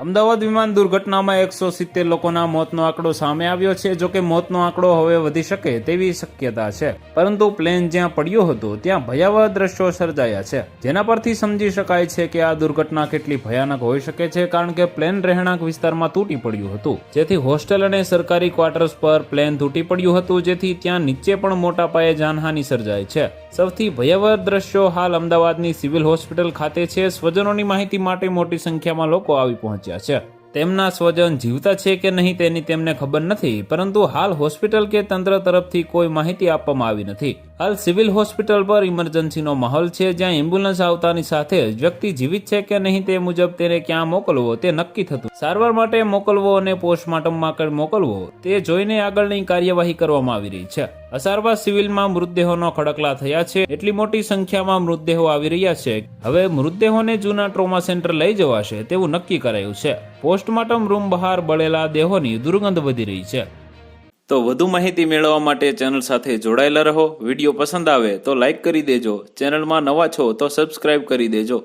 અમદાવાદ વિમાન દુર્ઘટનામાં એકસો સિત્તેર લોકોના મોતનો આંકડો સામે આવ્યો છે. જો કે મોતનો આંકડો હવે વધી શકે તેવી શક્યતા છે. પરંતુ પ્લેન જ્યાં પડ્યો હતો, ત્યાં ભયાવહ દ્રશ્યો સર્જાયા છે. જેના પરથી સમજી શકાય છે કે આ દુર્ઘટના કેટલી ભયાનક હોઈ શકે છે, કારણ કે પ્લેન રહેણાંક વિસ્તારમાં તૂટી પડ્યું હતું. જેથી હોસ્ટેલ અને સરકારી ક્વાર્ટર્સ પર પ્લેન તૂટી પડ્યું હતું. જેથી ત્યાં નીચે પણ મોટા પાયે જાનહાનિ સર્જાય છે. સૌથી ભયાવહ દ્રશ્યો હાલ અમદાવાદની સિવિલ હોસ્પિટલ ખાતે છે. સ્વજનોની માહિતી માટે મોટી સંખ્યામાં લોકો આવી પહોંચ્યા છે. તેમના સ્વજન જીવતા છે કે નહીં તેની તેમને ખબર નથી, પરંતુ હાલ હોસ્પિટલ કે તંત્ર તરફથી કોઈ માહિતી આપવામાં આવી નથી. હાલ સિવિલ હોસ્પિટલ પર ઇમરજન્સીનો માહોલ છે, જ્યાં એમ્બ્યુલન્સ આવતાની સાથે જ વ્યક્તિ જીવિત છે કે નહીં તે મુજબ તેને ક્યાં મોકલવો તે નક્કી થતું. સારવાર માટે મોકલવો અને પોસ્ટમોર્ટમ માટે મોકલવો તે જોઈને આગળની કાર્યવાહી કરવામાં આવી રહી છે. અસારવા સિવિલમાં મૃતદેહોનો ખડકલા થયા છે. એટલી મોટી સંખ્યામાં મૃતદેહો આવી રહ્યા છે. હવે મૃતદેહોને જૂના ટ્રોમા સેન્ટર લઈ જવાશે તેવું નક્કી કરાયું છે. પોસ્ટમોર્ટમ રૂમ બહાર બળેલા દેહોની દુર્ગંધ વધી રહી છે. તો વધુ માહિતી મેળવવા માટે ચેનલ સાથે જોડાયેલા રહો. વીડિયો પસંદ આવે તો લાઇક કરી દેજો. ચેનલમાં નવા છો તો સબસ્ક્રાઇબ કરી દેજો.